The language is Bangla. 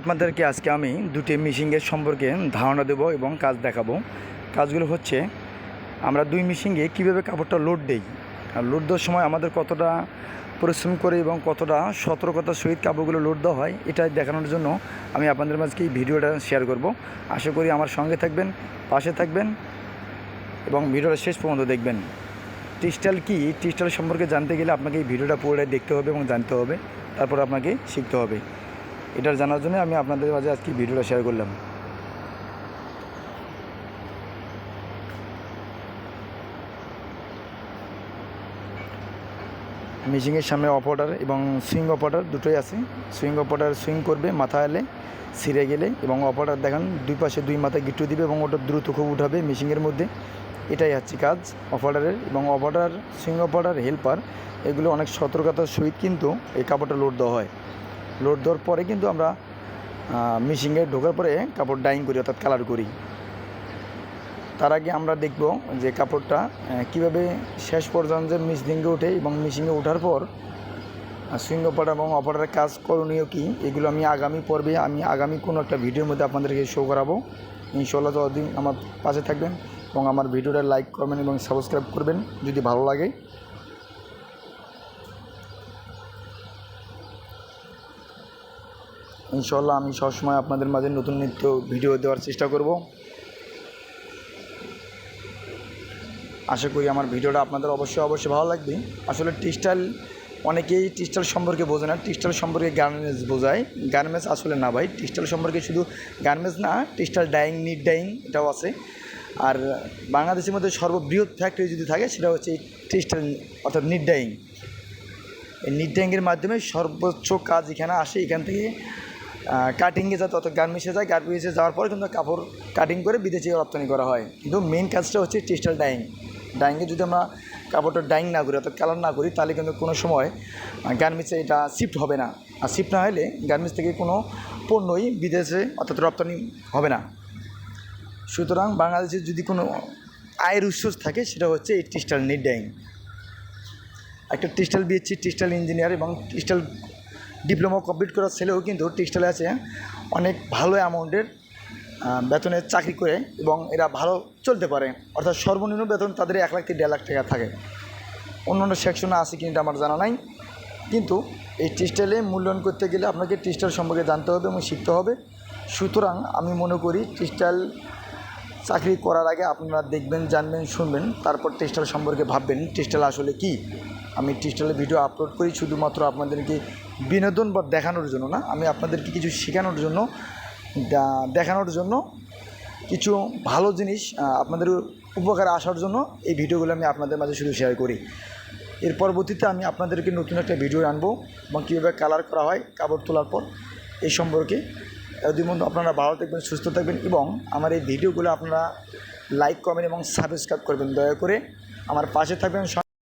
আপনাদেরকে আজকে আমি দুটি মিশিংয়ের সম্পর্কে ধারণা দেব এবং কাজ দেখাবো। কাজগুলো হচ্ছে, আমরা দুই মিশিংয়ে কীভাবে কাপড়টা লোড দেই। আর লোড দেওয়ার সময় আমাদের কতটা পরিশ্রম করে এবং কতটা সতর্কতার সহিত কাপড়গুলো লোড দেওয়া হয়, এটা দেখানোর জন্য আমি আপনাদের মাঝকে এই ভিডিওটা শেয়ার করব। আশা করি আমার সঙ্গে থাকবেন, পাশে থাকবেন এবং ভিডিওটা শেষ পর্যন্ত দেখবেন। টিস্টাল কি? টিস্টাল সম্পর্কে জানতে গেলে আপনাকে এই ভিডিওটা পুরোটাই দেখতে হবে এবং জানতে হবে। তারপর আপনাকে শিখতে হবে। এটার জানার জন্য আমি আপনাদের মাঝে আজকে ভিডিওটা শেয়ার করলাম। মেশিনের সামনে অপারেটার এবং সুইং অপারেটার দুটোই আছে। সুইং অপারেটার সুইং করবে মাথা এলে ছিঁড়ে গেলে এবং অপারেটার দেখান দুই পাশে দুই মাথায় গিট্টু দিবে এবং ওটা দ্রুত খুব উঠাবে মেশিনের মধ্যে। এটাই হচ্ছে কাজ অপারেটারের এবং অপারেটার সুইং অপারেটার হেল্পার এগুলো অনেক সতর্কতার সহিত কিন্তু এই কাপড়টা লোড দেওয়া হয়। লোড দেওয়ার পরে কিন্তু আমরা মেশিনে ঢোকার পরে কাপড় ডাইং করি, অর্থাৎ কালার করি। তার আগে আমরা দেখব যে কাপড়টা কীভাবে শেষ পর্যন্ত যে মিশিংয়ে ওঠে এবং মিশিংয়ে ওঠার পর সুইং অপার এবং অপারেটারের কাজ করণীয় কী, এগুলো আমি আগামী পর্বে, আমি আগামী কোনো একটা ভিডিওর মধ্যে আপনাদেরকে শো করাবো। ইনশাল্লাহ যতদিন আমার পাশে থাকবেন এবং আমার ভিডিওটা লাইক করবেন এবং সাবস্ক্রাইব করবেন, যদি ভালো লাগে। ইনশাল্লাহ আমি সবসময় আপনাদের মাঝে নতুন নিত্য ভিডিও দেওয়ার চেষ্টা করব। আশা করি আমার ভিডিওটা আপনাদের অবশ্যই অবশ্যই ভালো লাগবে। আসলে টিস্টাইল অনেকেই টিস্টাইল সম্পর্কে বোঝে না টিস্টাইল সম্পর্কে গার্মেন্টস বোঝায়। গার্মেন্টস আসলে না ভাই টিস্টাইল সম্পর্কে শুধু গার্মেন্টস না টিস্টাইল ডাইং, নিট ডাইং এটাও আছে। আর বাংলাদেশের মধ্যে সর্ববৃহৎ ফ্যাক্টরি যদি থাকে, সেটা হচ্ছে টিস্টাইল অর্থাৎ নিট ডাইং। এই নিট ডাইংয়ের মাধ্যমে সর্বোচ্চ কাজ এখানে আসে, এখান থেকে কাটিংয়ে যায় তত গার্মেন্টসে যায় গার্মেন্টসে যাওয়ার পরে কিন্তু কাপড় কাটিং করে বিদেশে রপ্তানি করা হয়। কিন্তু মেন কাজটা হচ্ছে টেক্সটাইল ডাইং ডাইংয়ে যদি আমরা কাপড়টা ডাইং না করি, অর্থাৎ কালার না করি, তাহলে কিন্তু কোনো সময় গার্মেন্টসে এটা শিফট হবে না। আর শিফট না হলে গার্মেন্টস থেকে কোনো পণ্যই বিদেশে অর্থাৎ রপ্তানি হবে না। সুতরাং বাংলাদেশের যদি কোনো আয়ের উৎস থাকে, সেটা হচ্ছে এই টেক্সটাইল নিট ডাইং একটা টেক্সটাইল বিএসসি টেক্সটাইল ইঞ্জিনিয়ার এবং টেক্সটাইল ডিপ্লোমা কমপ্লিট করার ছেলেও কিন্তু টেক্সটাইলে আছে। অনেক ভালো অ্যামাউন্টের আহ, বেতনের চাকরি করে এবং এরা ভালো চলতে পারে। অর্থাৎ সর্বনিম্ন বেতন তাদের এক লাখ থেকে দেড় লাখ টাকা থাকে। অন্য অন্য সেকশনে আছে কিন্তু আমার জানা নাই। কিন্তু এই টেক্সটাইলে মূল্যায়ন করতে গেলে আপনাকে টেক্সটাইল সম্পর্কে জানতে হবে এবং শিখতে হবে। সুতরাং আমি মনে করি টেক্সটাইল চাকরি করার আগে আপনারা দেখবেন, জানবেন, শুনবেন, তারপর টেস্টাল সম্পর্কে ভাববেন, টেস্টাল আসলে কি? আমি টেক্সটাইলের ভিডিও আপলোড করি শুধুমাত্র আপনাদেরকে বিনোদন বা দেখানোর জন্য না, আমি আপনাদেরকে কিছু শেখানোর জন্য দেখানোর জন্য কিছু ভালো জিনিস আপনাদের উপকারে আসার জন্য এই ভিডিওগুলো আমি আপনাদের মাঝে শুধু শেয়ার করি। এর পরবর্তীতে আমি আপনাদেরকে নতুন একটা ভিডিও আনব এবং কীভাবে কালার করা হয়, কাপড় তোলার পর, এই সম্পর্কে এতদিন আপনারা ভালো থাকবেন, সুস্থ থাকবেন এবং আমার এই ভিডিওগুলো আপনারা লাইক কমেন্ট এবং সাবস্ক্রাইব করবেন। দয়া করে আমার পাশে থাকবেন।